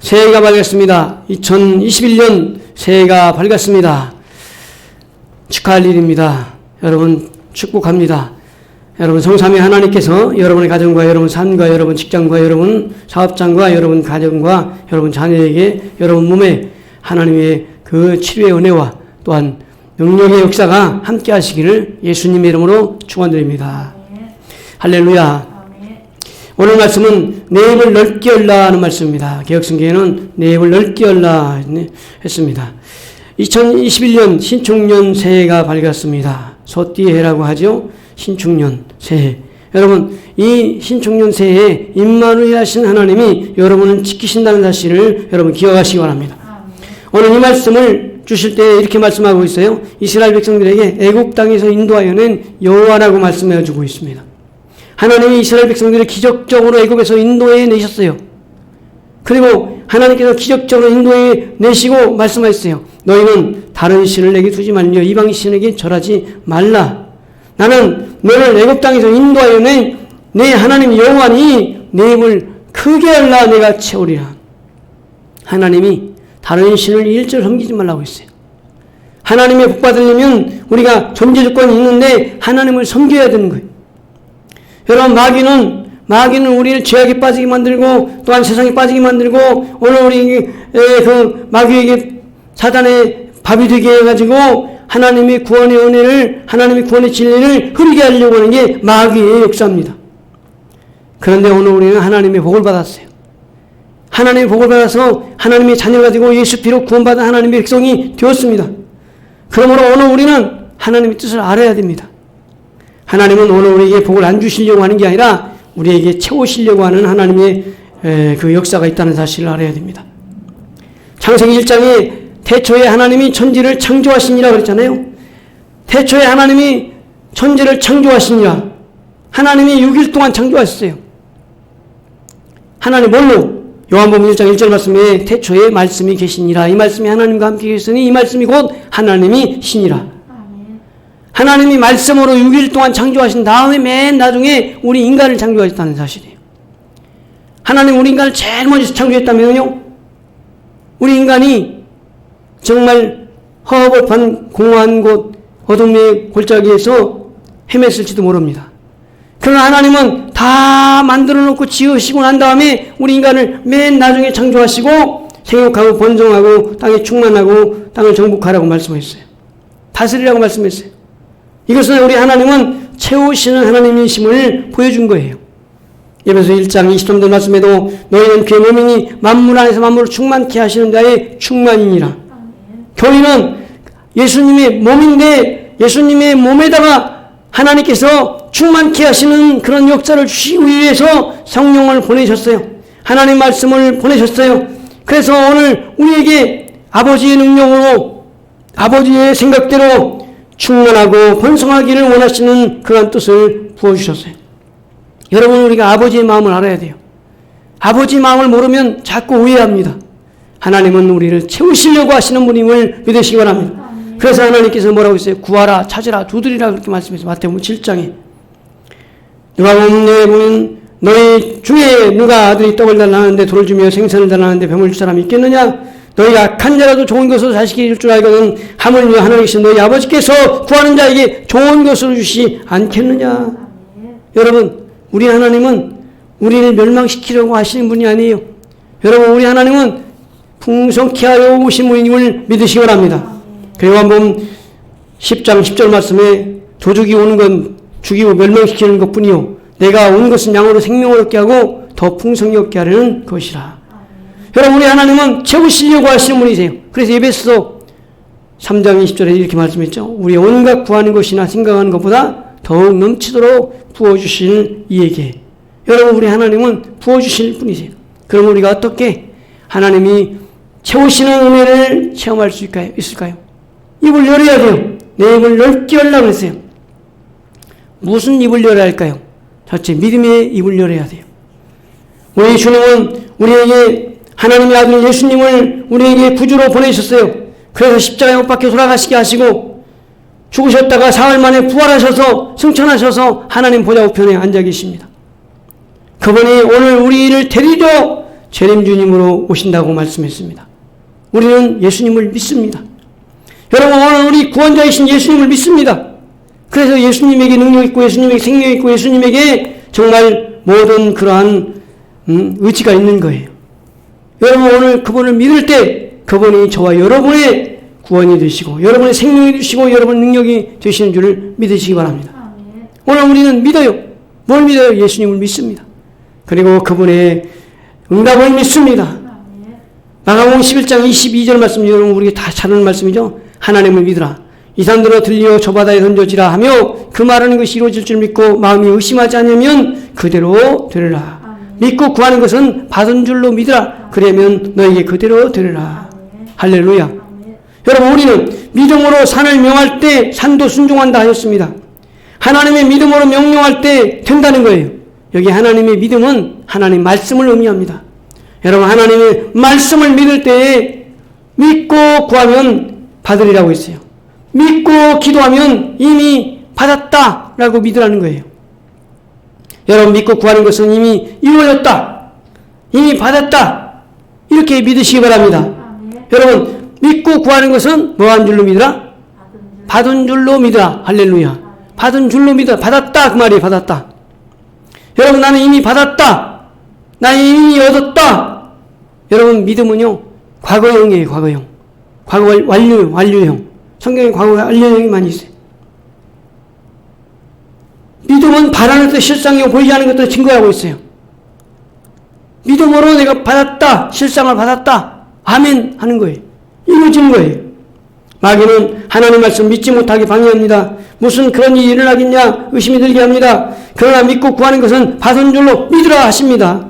새해가 밝았습니다. 2021년 새해가 밝았습니다. 축하할 일입니다. 여러분 축복합니다. 여러분 성삼위 하나님께서 여러분의 가정과 여러분 삶과 여러분 직장과 여러분 사업장과 여러분 가정과 여러분 자녀에게 여러분 몸에 하나님의 그 치료의 은혜와 또한 능력의 역사가 함께 하시기를 예수님의 이름으로 축원드립니다. 할렐루야. 오늘 말씀은 내 입을 넓게 열라 하는 말씀입니다. 개혁성경에는 내 입을 넓게 열라 했습니다. 2021년 신축년 새해가 밝았습니다. 소띠해라고 하죠. 신축년 새해. 여러분, 이 신축년 새해에 임마누엘 하신 하나님이 여러분을 지키신다는 사실을 여러분 기억하시기 바랍니다. 오늘 이 말씀을 주실 때 이렇게 말씀하고 있어요. 이스라엘 백성들에게 애국 땅에서 인도하여 낸 여호와라고 말씀해 주고 있습니다. 하나님이 이스라엘 백성들을 기적적으로 애굽에서 인도해 내셨어요. 그리고 하나님께서 기적적으로 인도해 내시고 말씀하셨어요. 너희는 다른 신을 내게 두지 말며 이방 신에게 절하지 말라. 나는 너를 애굽 땅에서 인도하여 낸내 하나님 여호와니 내 입을 크게 열라 내가 채우리라. 하나님이 다른 신을 일절 섬기지 말라고 했어요. 하나님의 복 받으려면 우리가 존재 조건이 있는데 하나님을 섬겨야 되는 거예요. 여러분 마귀는 마귀는 우리를 죄악에 빠지게 만들고 또한 세상에 빠지게 만들고 오늘 우리 그 마귀에게 사단의 밥이 되게 해가지고 하나님의 구원의 은혜를 하나님의 구원의 진리를 흐리게 하려고 하는 게 마귀의 역사입니다. 그런데 오늘 우리는 하나님의 복을 받았어요. 하나님의 복을 받아서 하나님의 자녀가 되고 예수 피로 구원받은 하나님의 백성이 되었습니다. 그러므로 오늘 우리는 하나님의 뜻을 알아야 됩니다. 하나님은 오늘 우리에게 복을 안 주시려고 하는 게 아니라 우리에게 채우시려고 하는 하나님의 그 역사가 있다는 사실을 알아야 됩니다. 창세기 1장에 태초에 하나님이 천지를 창조하시니라 그랬잖아요. 태초에 하나님이 천지를 창조하시니라. 하나님이 6일 동안 창조하셨어요. 하나님 뭘로? 요한복음 1장 1절 말씀에 태초에 말씀이 계시니라. 이 말씀이 하나님과 함께 계시니 이 말씀이 곧 하나님이 신이라. 하나님이 말씀으로 6일 동안 창조하신 다음에 맨 나중에 우리 인간을 창조하셨다는 사실이에요. 하나님 우리 인간을 제일 먼저 창조했다면요. 우리 인간이 정말 허허벌판 공허한 곳 어둠의 골짜기에서 헤맸을지도 모릅니다. 그러나 하나님은 다 만들어 놓고 지으시고 난 다음에 우리 인간을 맨 나중에 창조하시고 생육하고 번성하고 땅에 충만하고 땅을 정복하라고 말씀하셨어요. 다스리라고 말씀했어요. 이것은 우리 하나님은 채우시는 하나님이심을 보여준 거예요. 예배서 1장 23절 말씀에도 너희는 그의 몸이니 만물 안에서 만물을 충만케 하시는 자의 충만이니라. 교회는 예수님의 몸인데 예수님의 몸에다가 하나님께서 충만케 하시는 그런 역사를 주시기 위해서 성령을 보내셨어요. 하나님 말씀을 보내셨어요. 그래서 오늘 우리에게 아버지의 능력으로 아버지의 생각대로 충만하고 번성하기를 원하시는 그런 뜻을 부어주셨어요. 여러분, 우리가 아버지의 마음을 알아야 돼요. 아버지 마음을 모르면 자꾸 오해합니다. 하나님은 우리를 채우시려고 하시는 분임을 믿으시기 바랍니다. 그래서 하나님께서 뭐라고 했어요? 구하라, 찾으라, 두드리라 그렇게 말씀해서 마태복음 7장에 누가 보면 너희 중에 누가 아들이 떡을 달라는데 돌을 주며 생선을 달라는데 뱀을 줄 사람이 있겠느냐? 너희가 악한 자라도 좋은 것으로 자식이 줄줄 알거든 하물며 하나님께서 너희 아버지께서 구하는 자에게 좋은 것으로 주시 않겠느냐? 여러분, 우리 하나님은 우리를 멸망시키려고 하시는 분이 아니에요. 여러분, 우리 하나님은 풍성케 하여 오신 분임을 믿으시기 바랍니다. 그 요한복음 10장 10절 말씀에 도둑이 오는 건 죽이고 멸망시키는 것 뿐이요. 내가 온 것은 양으로 생명을 얻게 하고 더 풍성히 얻게 하려는 것이라. 여러분, 우리 하나님은 채우시려고 하시는 분이세요. 그래서 예배서 3장 20절에 이렇게 말씀했죠. 우리 온갖 구하는 것이나 생각하는 것보다 더욱 넘치도록 부어주실 이에게. 여러분, 우리 하나님은 부어주실 분이세요. 그럼 우리가 어떻게 하나님이 채우시는 은혜를 체험할 수 있을까요? 있을까요? 입을 열어야 돼요. 내 입을 넓게 열라고 했어요. 무슨 입을 열어야 할까요? 첫째, 믿음의 입을 열어야 돼요. 우리 주님은 우리에게 하나님의 아들 예수님을 우리에게 구주로 보내셨어요. 그래서 십자가에 못 박혀 돌아가시게 하시고 죽으셨다가 사흘 만에 부활하셔서 승천하셔서 하나님 보좌 우편에 앉아 계십니다. 그분이 오늘 우리를 데리러 재림 주님으로 오신다고 말씀했습니다. 우리는 예수님을 믿습니다. 여러분 오늘 우리 구원자이신 예수님을 믿습니다. 그래서 예수님에게 능력 있고 예수님에게 생명 있고 예수님에게 정말 모든 그러한 음, 의지가 있는 거예요. 여러분 오늘 그분을 믿을 때 그분이 저와 여러분의 구원이 되시고 여러분의 생명이 되시고 여러분의 능력이 되시는 줄을 믿으시기 바랍니다. 오늘 우리는 믿어요. 뭘 믿어요? 예수님을 믿습니다. 그리고 그분의 응답을 믿습니다. 아멘. 마가복음 11장 22절 말씀 여러분 우리가 다잘 아는 말씀이죠. 하나님을 믿으라. 이 산들어 들려 저 바다에 던져지라 하며 그 말하는 것이 이루어질 줄 믿고 마음이 의심하지 않으면 그대로 되리라. 믿고 구하는 것은 받은 줄로 믿으라. 그러면 너에게 그대로 되리라. 할렐루야. 여러분 우리는 믿음으로 산을 명할 때 산도 순종한다 하였습니다. 하나님의 믿음으로 명령할 때 된다는 거예요. 여기 하나님의 믿음은 하나님 말씀을 의미합니다. 여러분 하나님의 말씀을 믿을 때에 믿고 구하면 받으리라고 했어요. 믿고 기도하면 이미 받았다라고 믿으라는 거예요. 여러분 믿고 구하는 것은 이미 이루어졌다. 이미 받았다. 이렇게 믿으시기 바랍니다. 여러분 믿고 구하는 것은 뭐한 줄로 믿으라? 받은 줄로 믿으라. 할렐루야. 받은 줄로 믿어. 받았다. 그 말이 받았다. 여러분 나는 이미 받았다. 나는 이미 얻었다. 여러분 믿음은요. 과거형이에요. 과거형. 과거 완- 완료, 완료형. 성경에 과거 완료형이 많이 있어요. 믿음은 바라는 뜻 실상이고 보이지 않는 것도 증거하고 있어요. 믿음으로 내가 받았다. 실상을 받았다. 아멘 하는 거예요. 이루어지는 거예요. 마귀는 하나님 말씀 믿지 못하게 방해합니다. 무슨 그런 일이 일어나겠냐 의심이 들게 합니다. 그러나 믿고 구하는 것은 받은 줄로 믿으라 하십니다.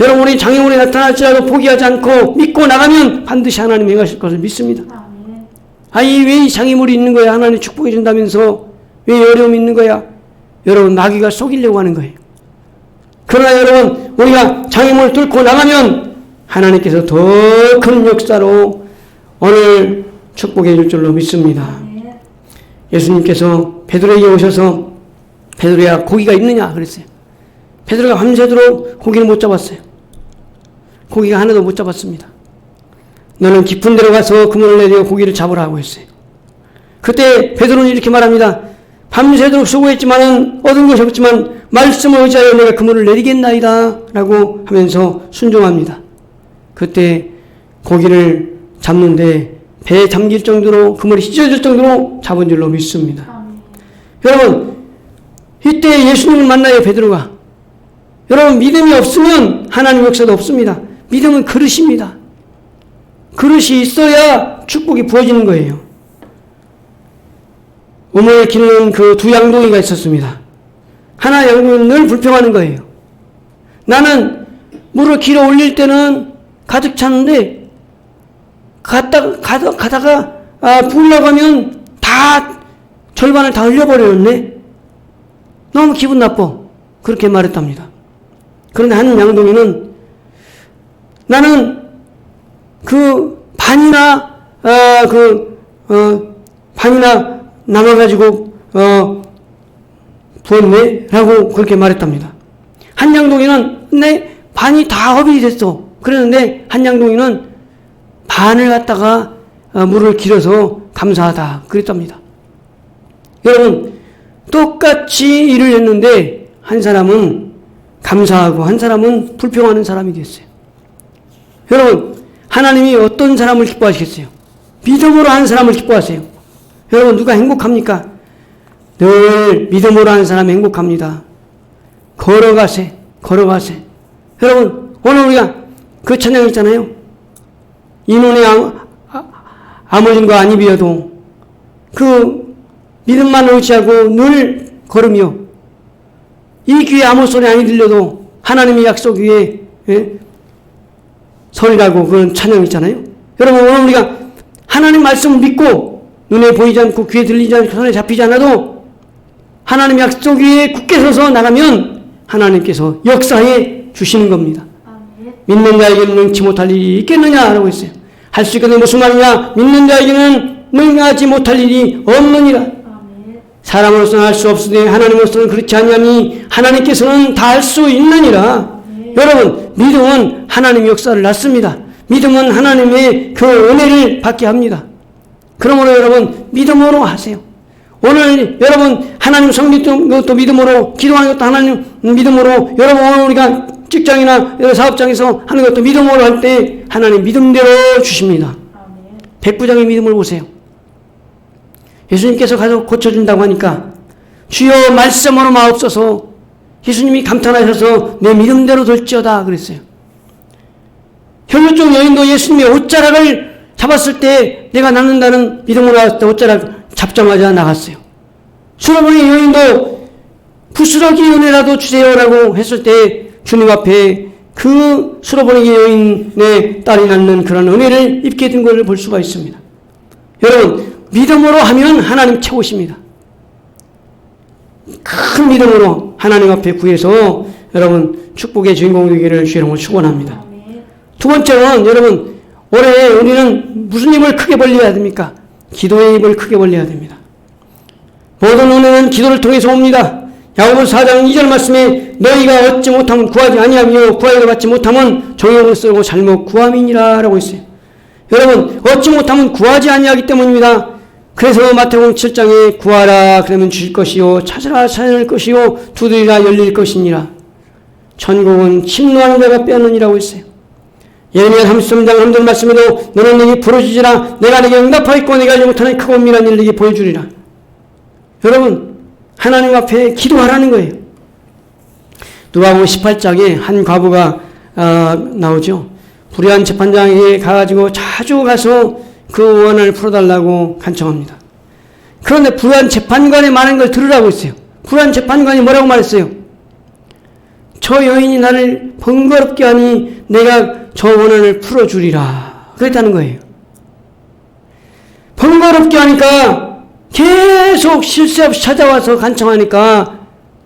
여러분이 장애물이 나타날지라도 포기하지 않고 믿고 나가면 반드시 하나님 행하실 것을 믿습니다. 아니 왜 이 장애물이 있는 거야? 하나님 축복해 준다면서 왜 어려움이 있는 거야? 여러분 마귀가 속이려고 하는 거예요. 그러나 여러분 우리가 장애물을 뚫고 나가면 하나님께서 더 큰 역사로 오늘 축복해 줄 줄로 믿습니다. 예수님께서 베드로에게 오셔서 베드로야 고기가 있느냐 그랬어요. 베드로가 밤새도록 고기를 못 잡았어요. 고기가 하나도 못 잡았습니다. 너는 깊은 데로 가서 그물을 내려 고기를 잡으라고 했어요. 그때 베드로는 이렇게 말합니다. 밤새도록 수고했지만은 얻은 것이 없지만 말씀을 의지하여 내가 그물을 내리겠나이다 라고 하면서 순종합니다. 그때 고기를 잡는데 배에 잠길 정도로 그물이 찢어질 정도로 잡은 줄로 믿습니다. 아멘. 여러분 이때 예수님을 만나요 베드로가. 여러분 믿음이 없으면 하나님 역사도 없습니다. 믿음은 그릇입니다. 그릇이 있어야 축복이 부어지는 거예요. 우물 기는 그 두 양동이가 있었습니다. 하나 양동이는 늘 불평하는 거예요. 나는 물을 길어 올릴 때는 가득 찼는데 갔다가 가다, 가다가 아, 부으려고 하면 다 절반을 다 흘려버렸네. 너무 기분 나빠. 그렇게 말했답니다. 그런데 한 양동이는 나는 그 반이나 어, 그 어, 반이나 남아가지고 어, 부었네 라고 그렇게 말했답니다. 한 양동이는 내 반이 다 허비이 됐어. 그랬는데 한 양동이는 반을 갖다가 어, 물을 길어서 감사하다 그랬답니다. 여러분 똑같이 일을 했는데 한 사람은 감사하고 한 사람은 불평하는 사람이 됐어요. 여러분 하나님이 어떤 사람을 기뻐하시겠어요? 믿음으로 하는 사람을 기뻐하세요. 여러분 누가 행복합니까? 늘 믿음으로 하는 사람이 행복합니다. 걸어가세, 걸어가세. 여러분 오늘 우리가 그 찬양 있잖아요. 아, 아, 아무진과 안 입이어도 그 믿음만 의지하고 늘 걸으며 이 귀에 아무 소리 아니 들려도 하나님의 약속 위에 예? 설이라고 그런 찬양 있잖아요. 여러분 오늘 우리가 하나님 말씀을 믿고 눈에 보이지 않고 귀에 들리지 않고 손에 잡히지 않아도 하나님 약속 위에 굳게 서서 나가면 하나님께서 역사해 주시는 겁니다. 아멘. 믿는 자에게는 능치 못할 일이 있겠느냐라고 했어요. 할 수 있거든 무슨 말이냐? 믿는 자에게는 능하지 못할 일이 없느니라. 아멘. 사람으로서는 할 수 없으되 하나님으로서는 그렇지 않냐니 하나님께서는 다 할 수 있느니라. 여러분 믿음은 하나님 역사를 낳습니다. 믿음은 하나님의 그 은혜를 받게 합니다. 그러므로 여러분 믿음으로 하세요. 오늘 여러분 하나님 성립도 것도 믿음으로 기도하는 것도 하나님 믿음으로 여러분 오늘 우리가 직장이나 사업장에서 하는 것도 믿음으로 할 때 하나님 믿음대로 주십니다. 백부장의 믿음을 보세요. 예수님께서 가서 고쳐준다고 하니까 주여 말씀으로 마옵소서 예수님이 감탄하셔서 내 믿음대로 될지어다 그랬어요. 혈류증 여인도 예수님의 옷자락을 잡았을 때 내가 낫는다는 믿음으로 나왔을 때 옷자락 잡자마자 나갔어요. 수로보니 여인도 부스러기 은혜라도 주세요라고 했을 때 주님 앞에 그 수로보니 여인의 딸이 낳는 그런 은혜를 입게 된 것을 볼 수가 있습니다. 여러분 믿음으로 하면 하나님 최고십니다. 큰 믿음으로 하나님 앞에 구해서 여러분 축복의 주인공 되기를 주의 이름으로 축원합니다. 두 번째는 여러분 올해 우리는 무슨 입을 크게 벌려야 됩니까? 기도의 입을 크게 벌려야 됩니다. 모든 은혜는 기도를 통해서 옵니다. 야고보 4장 2절 말씀에 너희가 얻지 못하면 구하지 아니하며 구하기를 받지 못하면 정욕을 쓰고 잘못 구함이니라 라고 있어요. 여러분 얻지 못하면 구하지 아니하기 때문입니다. 그래서 마태복음 7장에 구하라 그러면 주실 것이요 찾으라 찾을 것이요 두드리라 열릴 것이니라. 천국은 침노하는 자가 빼앗느니라고 했어요. 예레미야 33장 3절 말씀에도 너는 내게 부르짖으라 내가 내게 응답하겠고 내가 못하는 크고 은밀한 일을 내게 보여주리라. 여러분 하나님 앞에 기도하라는 거예요. 누가복음 18장에 한 과부가 아, 나오죠. 불의한 재판장에게 가가지고 자주 가서 그 원한을 풀어달라고 간청합니다. 그런데 불의한 재판관의 많은 걸 들으라고 했어요. 불의한 재판관이 뭐라고 말했어요? 저 여인이 나를 번거롭게 하니 내가 저 원한을 풀어주리라. 그랬다는 거예요. 번거롭게 하니까 계속 실수 없이 찾아와서 간청하니까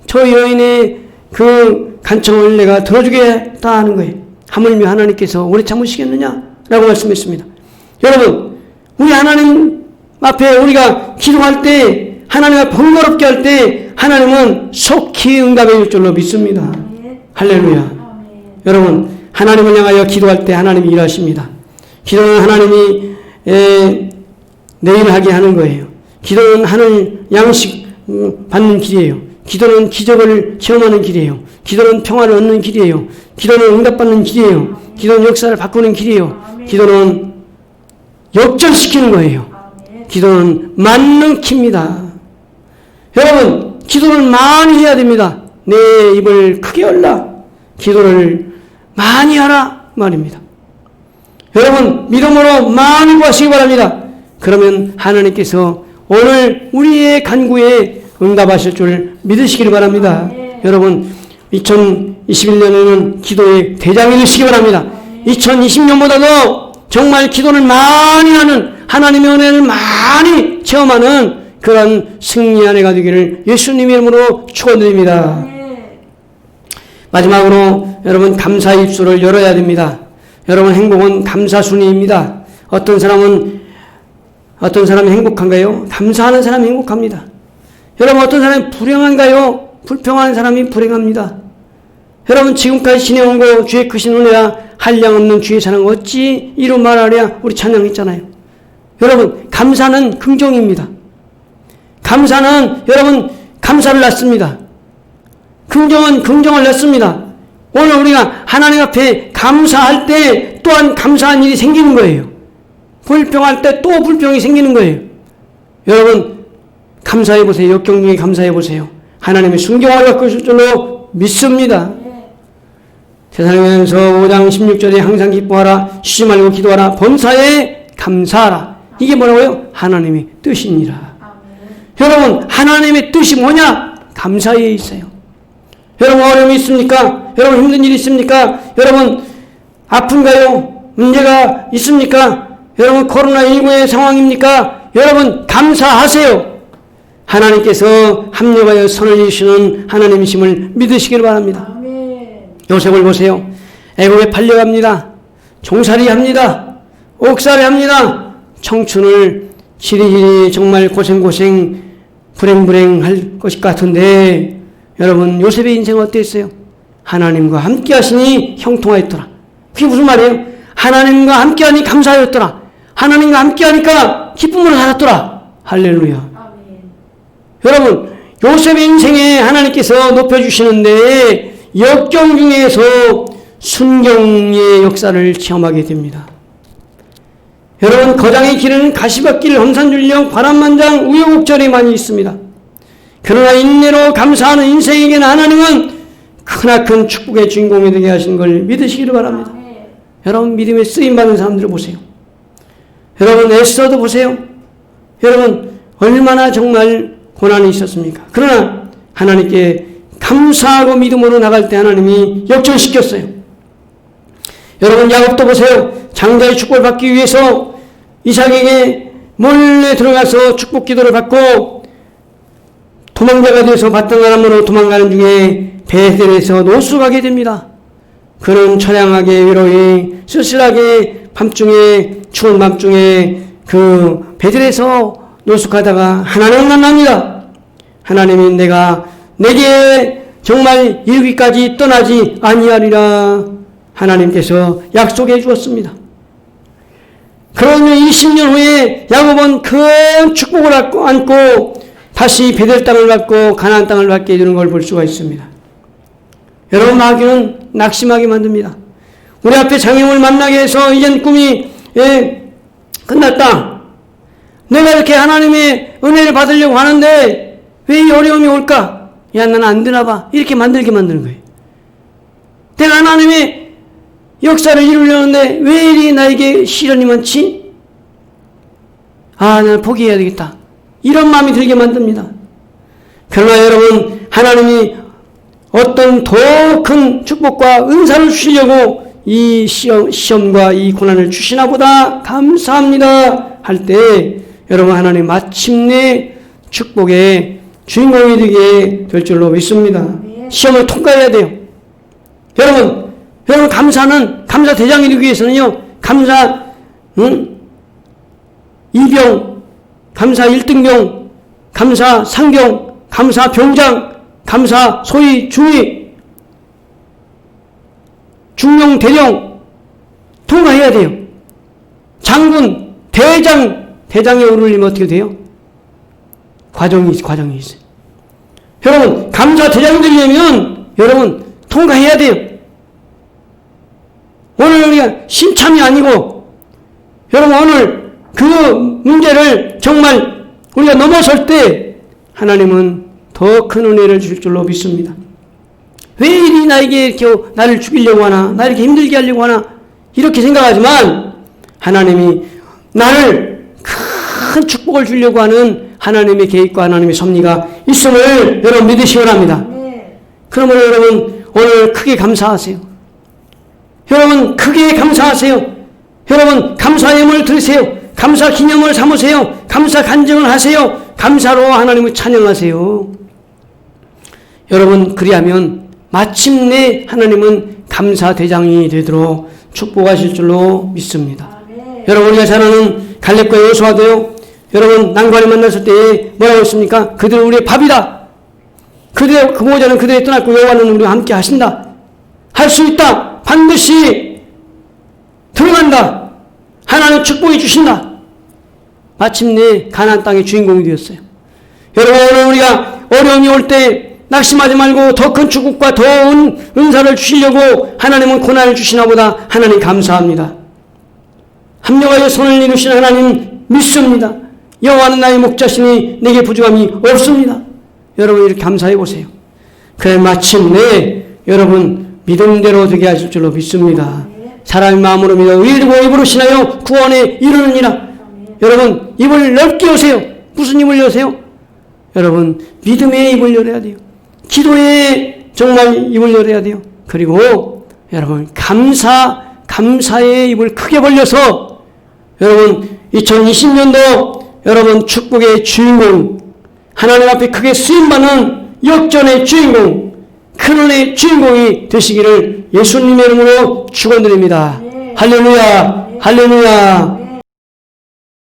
저 여인의 그 간청을 내가 들어주겠다 하는 거예요. 하물며 하나님께서 오래 참으시겠느냐? 라고 말씀했습니다. 여러분, 우리 하나님 앞에 우리가 기도할 때, 하나님을 번거롭게 할 때, 하나님은 속히 응답해 줄 줄로 믿습니다. 할렐루야. 아멘. 여러분 하나님을 향하여 기도할 때 하나님이 일하십니다. 기도는 하나님이 에, 내일 하게 하는 거예요. 기도는 하늘 양식 음, 받는 길이에요. 기도는 기적을 체험하는 길이에요. 기도는 평화를 얻는 길이에요. 기도는 응답받는 길이에요. 기도는 역사를 바꾸는 길이에요. 기도는 역전시키는 거예요. 기도는 맞는 킵니다. 여러분, 기도를 많이 해야 됩니다. 내 입을 크게 열라. 기도를 많이 하라. 말입니다. 여러분, 믿음으로 많이 구하시기 바랍니다. 그러면 하나님께서 오늘 우리의 간구에 응답하실 줄 믿으시기를 바랍니다. 여러분, 2021년에는 기도의 대장이 되시기 바랍니다. 2020년보다도 정말 기도를 많이 하는 하나님의 은혜를 많이 체험하는 그런 승리 한 해가 되기를 예수님 이름으로 축원드립니다. 마지막으로 여러분 감사 입술을 열어야 됩니다. 여러분 행복은 감사 순위입니다. 어떤 사람은 어떤 사람이 행복한가요? 감사하는 사람이 행복합니다. 여러분 어떤 사람이 불행한가요? 불평하는 사람이 불행합니다. 여러분 지금까지 지내온 거 주의 크신 은혜야 한량 없는 주의 사랑 어찌 이루 말하랴 우리 찬양했잖아요. 여러분 감사는 긍정입니다. 감사는 여러분 감사를 낳습니다. 긍정은 긍정을 낳습니다. 오늘 우리가 하나님 앞에 감사할 때 또한 감사한 일이 생기는 거예요. 불평할 때 또 불평이 생기는 거예요. 여러분 감사해 보세요. 역경 중에 감사해 보세요. 하나님의 순경을 갖고 있을 줄로 믿습니다. 세상에서 5장 16절에 항상 기뻐하라 쉬지 말고 기도하라 범사에 감사하라 이게 뭐라고요? 하나님의 아멘. 여러분 하나님의 뜻이 뭐냐? 감사에 있어요 여러분 어려움이 있습니까? 여러분 힘든 일이 있습니까? 여러분 아픈가요? 문제가 있습니까? 여러분 코로나19의 상황입니까? 여러분 감사하세요 하나님께서 합력하여 선을 이루시는 하나님이심을 믿으시길 바랍니다 아멘. 요셉을 보세요. 애국에 팔려갑니다. 종살이 합니다. 옥살이 합니다. 청춘을 지리지리 정말 고생고생 불행불행할 것 같은데 여러분 요셉의 인생은 어땠어요? 하나님과 함께 하시니 형통하였더라. 그게 무슨 말이에요? 하나님과 함께 하니 감사하였더라. 하나님과 함께 하니까 기쁨으로 살았더라. 할렐루야. 아멘. 여러분, 요셉의 인생에 하나님께서 높여주시는데 역경 중에서 순경의 역사를 체험하게 됩니다. 여러분, 거장의 길은 가시밭길, 험산줄령, 바람만장, 우여곡절이 많이 있습니다. 그러나 인내로 감사하는 인생에게는 하나님은 크나큰 축복의 주인공이 되게 하신 걸 믿으시기를 바랍니다. 여러분 믿음에 쓰임 받는 사람들을 보세요. 여러분 에스더도 보세요. 여러분 얼마나 정말 고난이 있었습니까? 그러나 하나님께 감사하고 믿음으로 나갈 때 하나님이 역전시켰어요. 여러분 야곱도 보세요. 장자의 축복을 받기 위해서 이삭에게 몰래 들어가서 축복 기도를 받고 도망자가 돼서 받던 사람으로 도망가는 중에 베델에서 노숙하게 됩니다. 그런 처량하게 위로이 쓸쓸하게 밤중에 추운 밤중에 그 베들에서 노숙하다가 하나님 만납니다. 하나님이 내가 내게 정말 이르기까지 떠나지 아니하리라 하나님께서 약속해 주었습니다. 그러면 20년 후에 야곱은 큰 축복을 안고, 다시 베델 땅을 갖고 가나안 땅을 갖게 되는 걸 볼 수가 있습니다. 여러분 마귀는 낙심하게 만듭니다. 우리 앞에 장애물 만나게 해서 이젠 꿈이 예, 끝났다. 내가 이렇게 하나님의 은혜를 받으려고 하는데 왜 이 어려움이 올까? 야, 나는 안 되나 봐. 이렇게 만들게 만드는 거예요. 내가 하나님의 역사를 이루려는데 왜 이리 나에게 시련이 많지? 아, 나는 포기해야 되겠다. 이런 마음이 들게 만듭니다. 그러나 여러분, 하나님이 어떤 더 큰 축복과 은사를 주시려고 이 시험, 시험과 이 고난을 주시나 보다 감사합니다 할 때 여러분 하나님 마침내 축복의 주인공이 되게 될 줄로 믿습니다. 시험을 통과해야 돼요. 여러분, 여러분 감사는 감사 대장이 되기 위해서는요. 감사 응? 이병, 감사 1등병, 감사 상병, 감사 병장, 감사 소위 중위, 중령 대령 통과해야 돼요. 장군, 대장, 대장에 오르려면 어떻게 돼요? 과정이, 과정이 있어요. 여러분, 감사 대장이 되려면 여러분 통과해야 돼요. 오늘 우리가 심참이 아니고 여러분 오늘 그 문제를 정말 우리가 넘어설 때 하나님은 더 큰 은혜를 주실 줄로 믿습니다. 왜 이리 나에게 이렇게 나를 죽이려고 하나, 나 이렇게 힘들게 하려고 하나, 이렇게 생각하지만 하나님이 나를 큰 축복을 주려고 하는 하나님의 계획과 하나님의 섭리가 있음을 여러분 믿으시기 바랍니다. 네. 그러므로 여러분 오늘 크게 감사하세요. 여러분 크게 감사하세요. 여러분 감사의 힘을 들으세요. 감사 기념을 삼으세요. 감사 간증을 하세요. 감사로 하나님을 찬양하세요. 여러분 그리하면 마침내 하나님은 감사 대장이 되도록 축복하실 줄로 믿습니다. 아멘. 여러분 우리가 잘 아는 갈렙과 여호수아도요. 여러분 난관을 만났을 때 뭐라고 했습니까? 그들은 우리의 밥이다. 그들의 그 모자는 그들의 떠났고 여호와는 우리와 함께 하신다. 할 수 있다. 반드시 들어간다. 하나님 축복해 주신다. 마침내 가나안 땅의 주인공이 되었어요. 여러분 오늘 우리가 어려움이 올 때 낙심하지 말고 더 큰 축복과 더 은, 은사를 주시려고 하나님은 고난을 주시나 보다 하나님 감사합니다. 합력하여 손을 이루신 하나님 믿습니다. 여호와는 나의 목자시니 내게 부족함이 없습니다. 여러분 이렇게 감사해 보세요. 그래 마침내 여러분 믿음대로 되게 하실 줄로 믿습니다. 사람의 마음으로 믿어 의리고 입으로 신하여 구원에 이르느니라. 여러분 입을 넓게 여세요. 무슨 입을 여세요? 여러분 믿음의 입을 열어야 돼요. 기도에 정말 입을 열어야 돼요. 그리고 여러분 감사 감사의 입을 크게 벌려서 여러분 2020년도 여러분 축복의 주인공 하나님 앞에 크게 쓰임받는 역전의 주인공 큰 은혜의 주인공이 되시기를 예수님의 이름으로 축원드립니다. 할렐루야 할렐루야